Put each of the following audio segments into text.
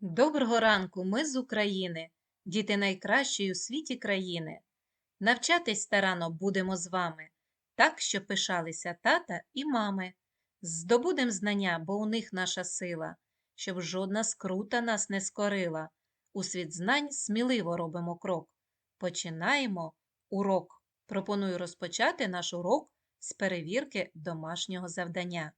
Доброго ранку, ми з України, діти найкращої у світі країни. Навчатись старано будемо з вами, так, що пишалися тата і мами. Здобудем знання, бо у них наша сила, щоб жодна скрута нас не скорила. У світ знань сміливо робимо крок. Починаємо урок. Пропоную розпочати наш урок з перевірки домашнього завдання.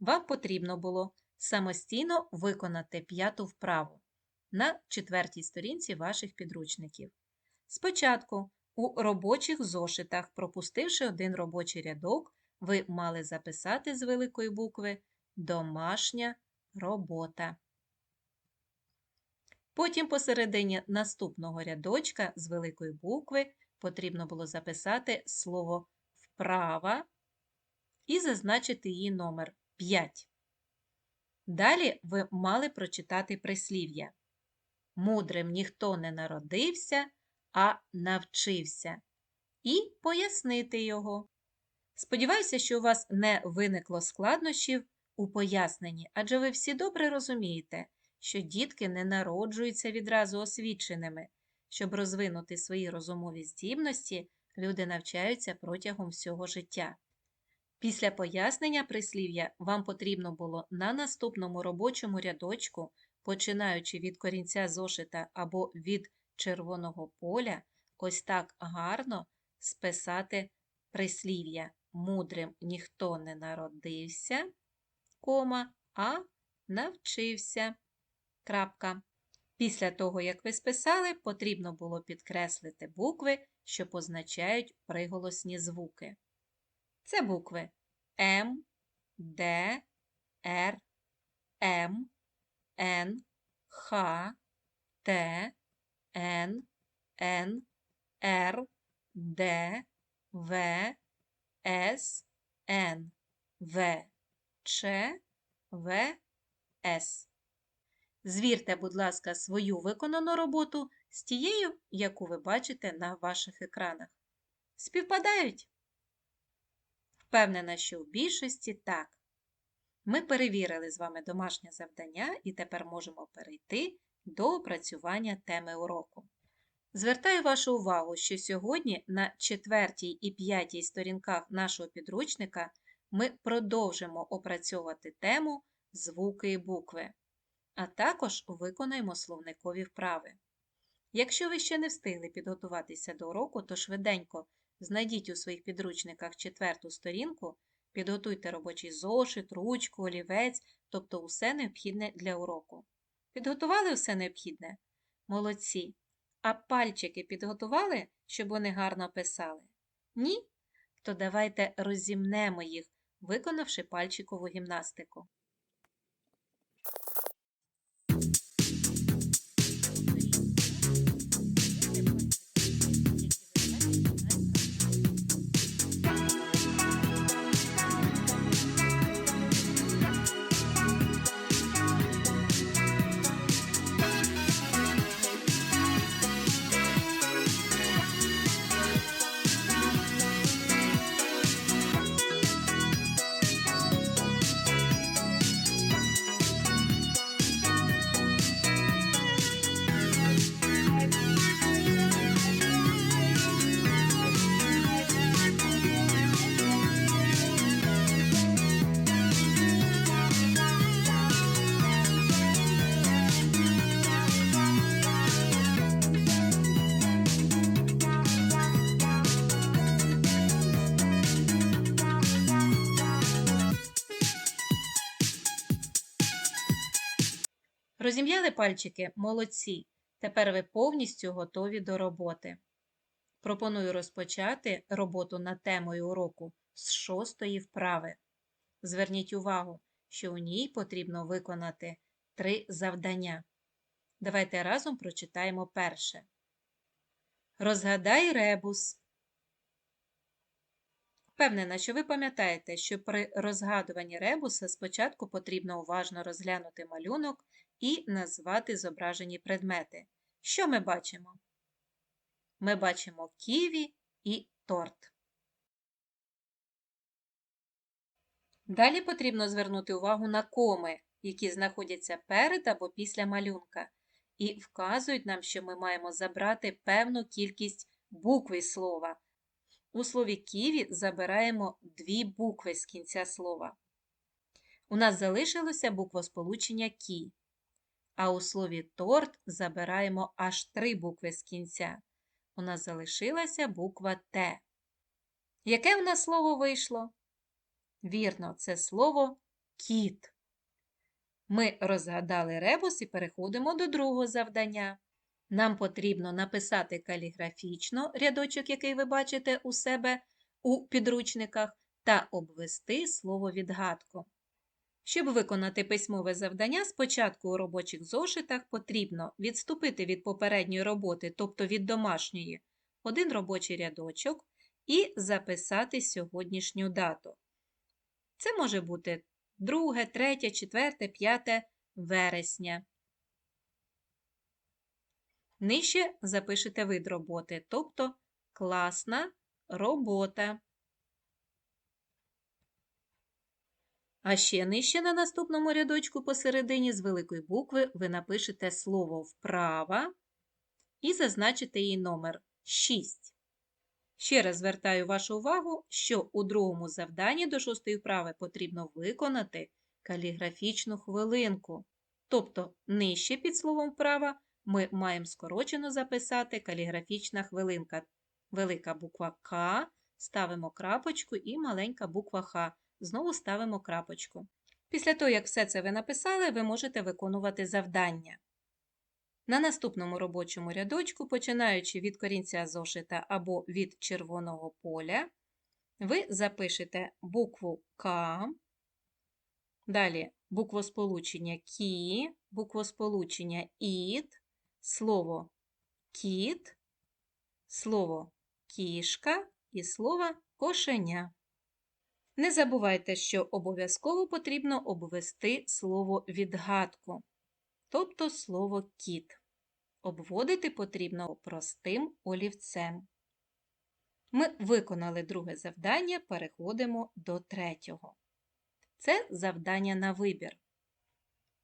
Вам потрібно було самостійно виконати п'яту вправу на четвертій сторінці ваших підручників. Спочатку у робочих зошитах, пропустивши один робочий рядок, ви мали записати з великої букви Домашня робота. Потім посередині наступного рядочка з великої букви потрібно було записати слово вправа і зазначити її номер 5. Далі ви мали прочитати прислів'я. Мудрим ніхто не народився, а навчився. І пояснити його. Сподіваюся, що у вас не виникло складнощів у поясненні, адже ви всі добре розумієте, що дітки не народжуються відразу освіченими. Щоб розвинути свої розумові здібності, люди навчаються протягом всього життя. Після пояснення прислів'я вам потрібно було на наступному робочому рядочку, починаючи від корінця зошита або від червоного поля, ось так гарно списати прислів'я. Мудрим ніхто не народився, кома, а навчився. Крапка. Після того, як ви списали, потрібно було підкреслити букви, що позначають приголосні звуки. Це букви М, Д, Р, М, Н, Х, Т, Н, Н, Р, Д, В, С, Н, В, Ч, В, С. Звірте, будь ласка, свою виконану роботу з тією, яку ви бачите на ваших екранах. Співпадають? Впевнена, що в більшості так. Ми перевірили з вами домашнє завдання і тепер можемо перейти до опрацювання теми уроку. Звертаю вашу увагу, що сьогодні на четвертій і п'ятій сторінках нашого підручника ми продовжимо опрацьовувати тему звуки і букви, а також виконаємо словникові вправи. Якщо ви ще не встигли підготуватися до уроку, то швиденько Знайдіть у своїх підручниках четверту сторінку, підготуйте робочий зошит, ручку, олівець, тобто усе необхідне для уроку. Підготували все необхідне? Молодці. А пальчики підготували, щоб вони гарно писали? Ні? То давайте розімнемо їх, виконавши пальчикову гімнастику. Розім'яли пальчики? Молодці. Тепер ви повністю готові до роботи. Пропоную розпочати роботу над темою уроку з шостої вправи. Зверніть увагу, що у ній потрібно виконати три завдання. Давайте разом прочитаємо перше. Розгадай ребус. Впевнена, що ви пам'ятаєте, що при розгадуванні ребуса спочатку потрібно уважно розглянути малюнок і назвати зображені предмети. Що ми бачимо? Ми бачимо ківі і торт. Далі потрібно звернути увагу на коми, які знаходяться перед або після малюнка, і вказують нам, що ми маємо забрати певну кількість букв слова. У слові ківі забираємо дві букви з кінця слова. У нас залишилося буквосполучення кі. А у слові торт забираємо аж три букви з кінця. У нас залишилася буква Т. Яке в нас слово вийшло? Вірно, це слово кіт. Ми розгадали ребус і переходимо до другого завдання. Нам потрібно написати каліграфічно рядочок, який ви бачите у себе у підручниках, та обвести слово відгадку. Щоб виконати письмове завдання, спочатку у робочих зошитах потрібно відступити від попередньої роботи, тобто від домашньої, один робочий рядочок і записати сьогоднішню дату. Це може бути 2, 3, 4, 5 вересня. Нижче запишете вид роботи, тобто класна робота. А ще нижче на наступному рядочку посередині з великої букви ви напишете слово вправа і зазначите її номер 6. Ще раз звертаю вашу увагу, що у другому завданні до шостої вправи потрібно виконати каліграфічну хвилинку. Тобто нижче під словом вправа ми маємо скорочено записати каліграфічна хвилинка. Велика буква К, ставимо крапочку і маленька буква Х. Знову ставимо крапочку. Після того, як все це ви написали, ви можете виконувати завдання. На наступному робочому рядочку, починаючи від корінця зошита або від червоного поля, ви запишете букву К, далі буквосполучення кі, буквосполучення іт, слово кіт, слово кішка і слово кошеня. Не забувайте, що обов'язково потрібно обвести слово відгадку, тобто слово кіт. Обводити потрібно простим олівцем. Ми виконали друге завдання, переходимо до третього. Це завдання на вибір.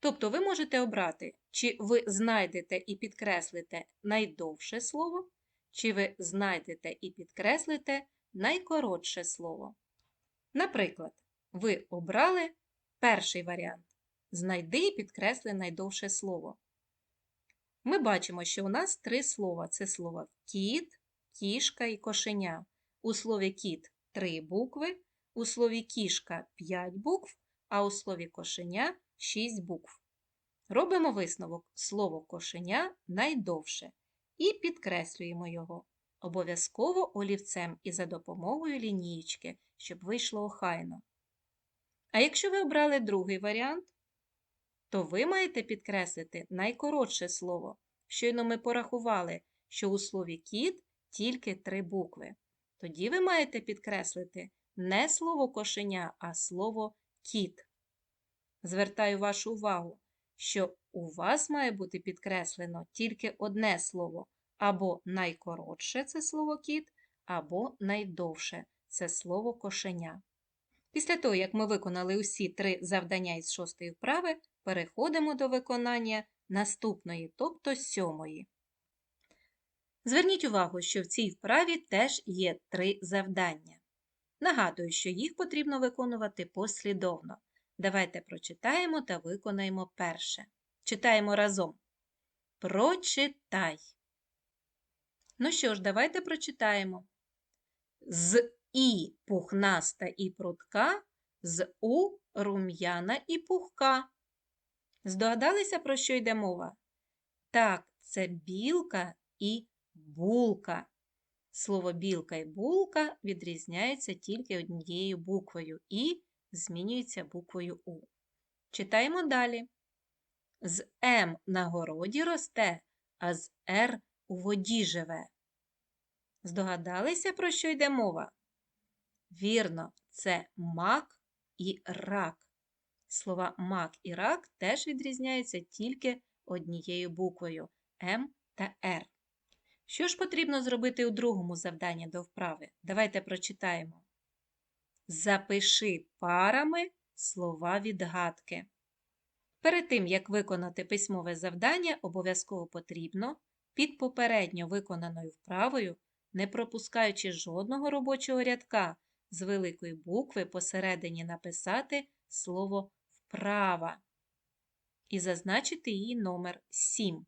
Тобто ви можете обрати, чи ви знайдете і підкреслите найдовше слово, чи ви знайдете і підкреслите найкоротше слово. Наприклад, ви обрали перший варіант Знайди і підкресли найдовше слово. Ми бачимо, що у нас три слова: це слово кіт, кішка і кошеня. У слові кіт три букви, у слові кішка 5 букв, а у слові кошеня 6 букв. Робимо висновок слово кошеня найдовше і підкреслюємо його. Обов'язково олівцем і за допомогою лінієчки, щоб вийшло охайно. А якщо ви обрали другий варіант, то ви маєте підкреслити найкоротше слово. Щойно ми порахували, що у слові кіт тільки три букви. Тоді ви маєте підкреслити не слово кошеня, а слово кіт. Звертаю вашу увагу, що у вас має бути підкреслено тільки одне слово, або найкоротше це слово кіт, або найдовше це слово кошеня. Після того, як ми виконали усі три завдання із шостої вправи, переходимо до виконання наступної, тобто сьомої. Зверніть увагу, що в цій вправі теж є три завдання. Нагадую, що їх потрібно виконувати послідовно. Давайте прочитаємо та виконаємо перше. Читаємо разом. Прочитай. Ну що ж, давайте прочитаємо. З І пухнаста і прутка, з У рум'яна і пухка. Здогадалися, про що йде мова? Так, це білка і булка. Слово білка і булка відрізняються тільки однією буквою і змінюється буквою У. Читаємо далі. З М на городі росте, а з Р у воді живе. Здогадалися, про що йде мова? Вірно, це мак і рак. Слова мак і рак теж відрізняються тільки однією буквою М та Р. Що ж потрібно зробити у другому завданні до вправи? Давайте прочитаємо. Запиши парами слова відгадки. Перед тим, як виконати письмове завдання, обов'язково потрібно під попередньо виконаною вправою, не пропускаючи жодного робочого рядка, з великої букви посередині написати слово вправа і зазначити її номер 7.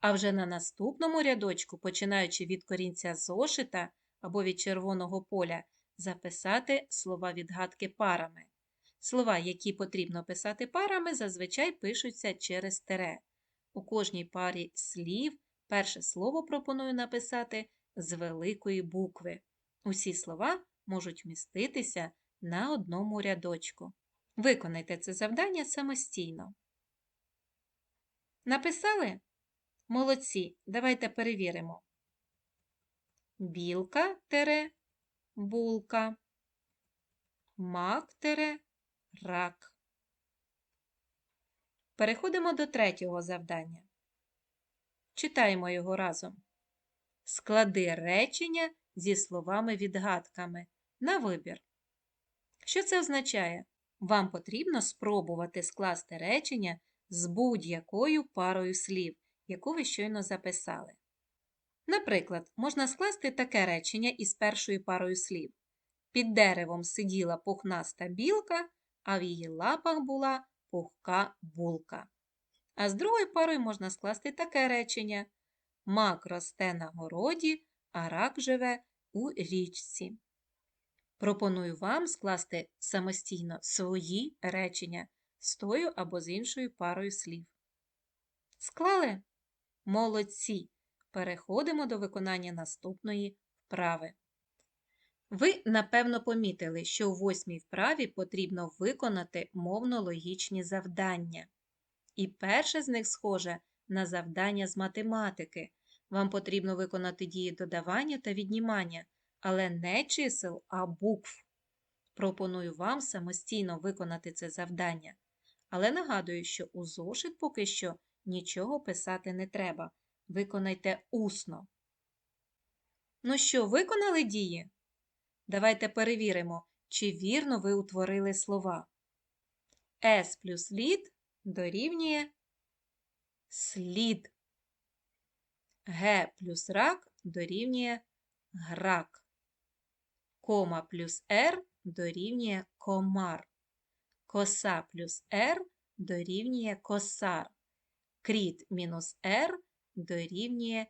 А вже на наступному рядочку, починаючи від корінця зошита або від червоного поля, записати слова відгадки парами. Слова, які потрібно писати парами, зазвичай пишуться через тере. У кожній парі слів перше слово пропоную написати з великої букви. Усі слова можуть вміститися на одному рядочку. Виконайте це завдання самостійно. Написали? Молодці. Давайте перевіримо. Білка тере булка. Мак тере рак. Переходимо до третього завдання. Читаємо його разом. Склади речення зі словами-відгадками на вибір. Що це означає? Вам потрібно спробувати скласти речення з будь-якою парою слів, яку ви щойно записали. Наприклад, можна скласти таке речення із першою парою слів. Під деревом сиділа пухнаста білка, а в її лапах була пухка булка. А з другою парою можна скласти таке речення. Мак росте на городі, а рак живе у річці. Пропоную вам скласти самостійно свої речення з тою або з іншою парою слів. Склали? Молодці! Переходимо до виконання наступної вправи. Ви, напевно, помітили, що у восьмій вправі потрібно виконати мовно-логічні завдання. І перше з них схоже на завдання з математики. Вам потрібно виконати дії додавання та віднімання, але не чисел, а букв. Пропоную вам самостійно виконати це завдання. Але нагадую, що у зошит поки що нічого писати не треба. Виконайте усно. Ну що, виконали дії? Давайте перевіримо, чи вірно ви утворили слова. С плюс лід дорівнює слід. Г плюс рак дорівнює грак. Кома плюс Р дорівнює комар. Коса плюс Р дорівнює косар. Кріт мінус Р дорівнює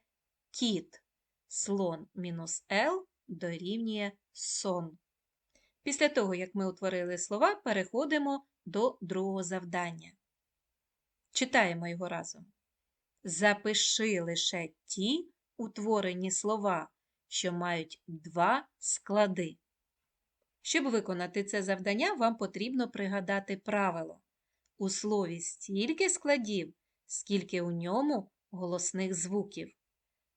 кіт. Слон мінус Л дорівнює сон. Після того, як ми утворили слова, переходимо до другого завдання. Читаємо його разом. Запиши лише ті утворені слова, що мають два склади. Щоб виконати це завдання, вам потрібно пригадати правило. У слові стільки складів, скільки у ньому голосних звуків.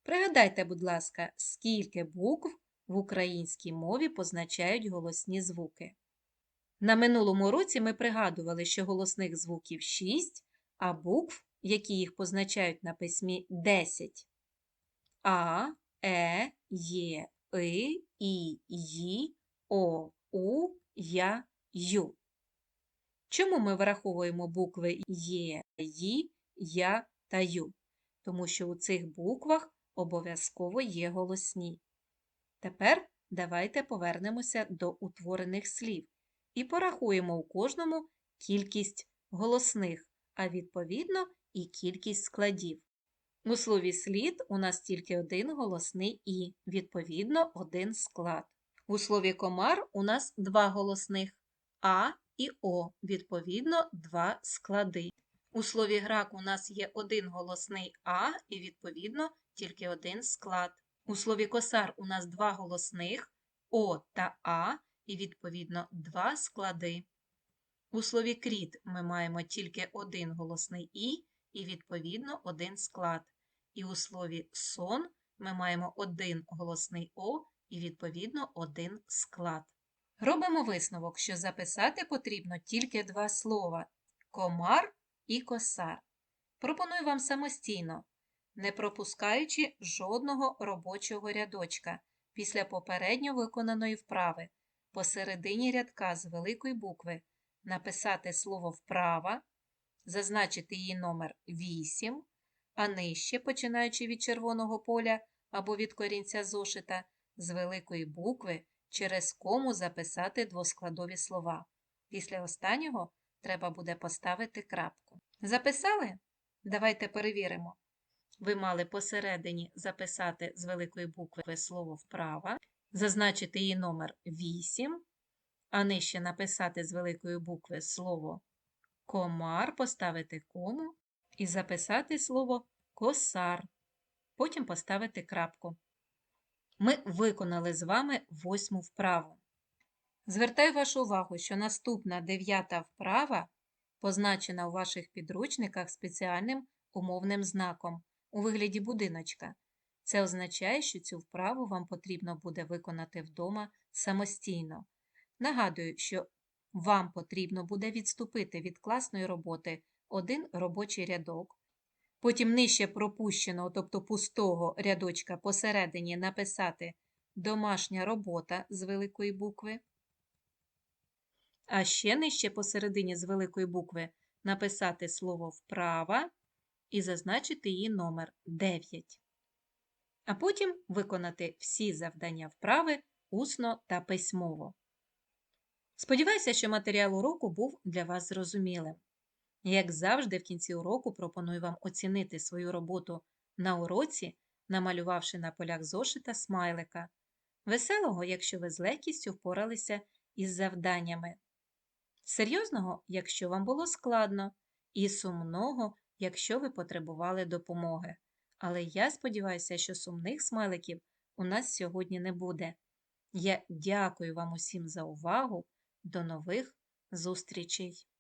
Пригадайте, будь ласка, скільки букв в українській мові позначають голосні звуки. На минулому році ми пригадували, що голосних звуків 6, а букв, які їх позначають на письмі 10. А, Е, Є, И, І, Ї, О, У, Я, Ю. Чому ми враховуємо букви Є, Ї, Я та Ю? Тому що у цих буквах обов'язково є голосні. Тепер давайте повернемося до утворених слів і порахуємо у кожному кількість голосних, а відповідно і кількість складів. У слові слід у нас тільки один голосний І, відповідно, один склад. У слові комар у нас два голосних А і О, відповідно, два склади. У слові грак у нас є один голосний А і, відповідно, тільки один склад. У слові косар у нас два голосних О та А, і, відповідно, два склади. У слові кріт ми маємо тільки один голосний І і, відповідно, один склад. І у слові сон ми маємо один голосний О і, відповідно, один склад. Робимо висновок, що записати потрібно тільки два слова комар і косар. Пропоную вам самостійно, не пропускаючи жодного робочого рядочка після попередньо виконаної вправи, посередині рядка з великої букви написати слово вправа, зазначити її номер 8, а нижче, починаючи від червоного поля або від корінця зошита, з великої букви через кому записати двоскладові слова. Після останнього треба буде поставити крапку. Записали? Давайте перевіримо. Ви мали посередині записати з великої букви слово вправа, зазначити її номер 8, а нижче написати з великої букви слово комар, поставити кому і записати слово косар. Потім поставити крапку. Ми виконали з вами восьму вправу. Звертаю вашу увагу, що наступна дев'ята вправа позначена у ваших підручниках спеціальним умовним знаком у вигляді будиночка. Це означає, що цю вправу вам потрібно буде виконати вдома самостійно. Нагадую, що вам потрібно буде відступити від класної роботи один робочий рядок, потім нижче пропущеного, тобто пустого рядочка посередині написати домашня робота з великої букви, а ще нижче посередині з великої букви написати слово вправа і зазначити її номер 9. А потім виконати всі завдання вправи усно та письмово. Сподіваюся, що матеріал уроку був для вас зрозумілим. Як завжди, в кінці уроку пропоную вам оцінити свою роботу на уроці, намалювавши на полях зошита смайлика. Веселого, якщо ви з легкістю впоралися із завданнями. Серйозного, якщо вам було складно, і сумного, якщо ви потребували допомоги. Але я сподіваюся, що сумних смайликів у нас сьогодні не буде. Я дякую вам усім за увагу. До нових зустрічей!